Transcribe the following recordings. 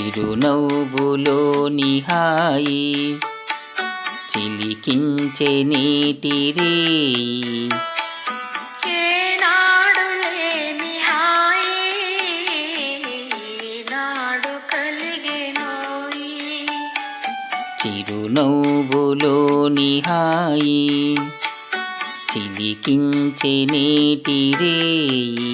చిరునవ్వులోని హాయి చిలికించే నీటి రేయి ఏనాడు లేని హాయి నాడు కలిగెనోయి. చిరునవ్వులోని హాయి చిలికించే నీటి రేయి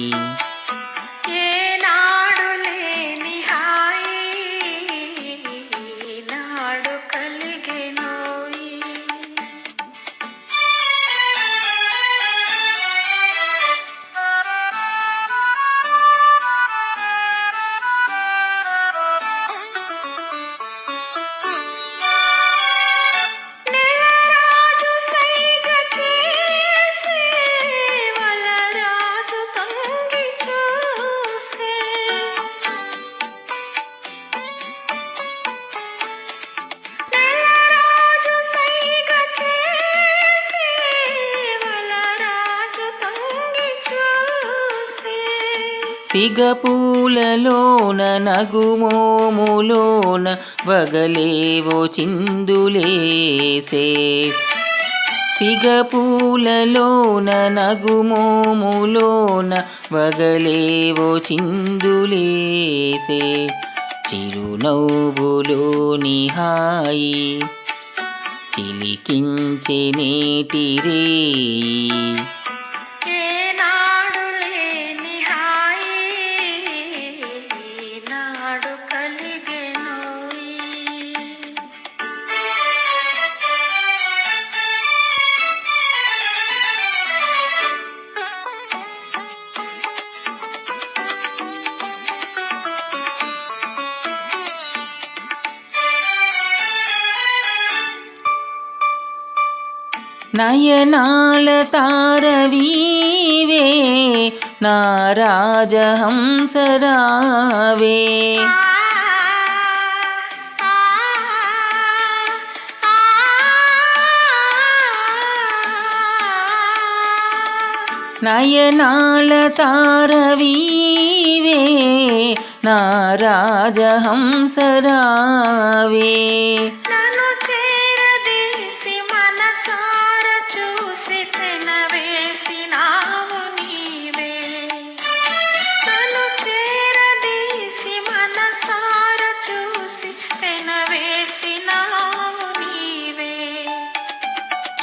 సిగపూలలోన నగుమోములోన వగలేవో చిందులేసే. సిగపూలలోన నగుమోములోన వగలేవో చిందులేసే. చిరునవ్వులోని హాయి చిలికించే నేటిరే నయనాల తారవీవే నారాజహంసరావే. నయనాల తారవీవే నా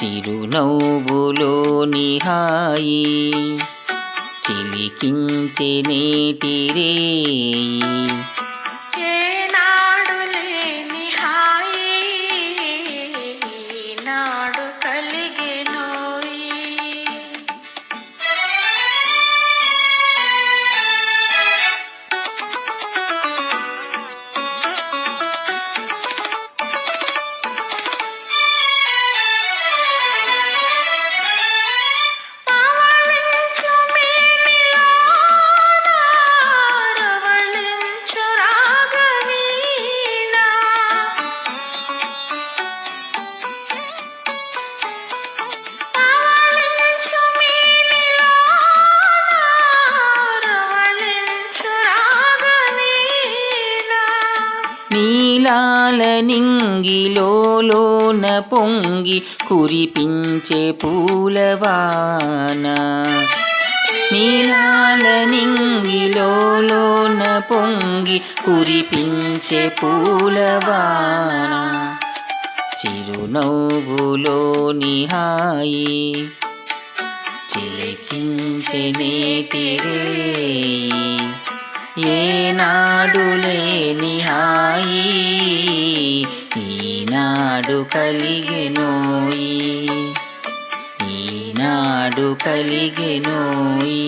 చిరునవ్వులోని హాయి చిలికించే నేటి నీలాల నింగిలోన పొంగి కురిపించే పూలవాన. నీలాల నింగిలోన పొంగి కురిపించే పూలవాన. చిరునవ్వులోని హాయి చిలికించే నేటి ఏనాడు లేని హాయి ఈనాడు కలిగెనోయి ఈనాడు కలిగెనోయి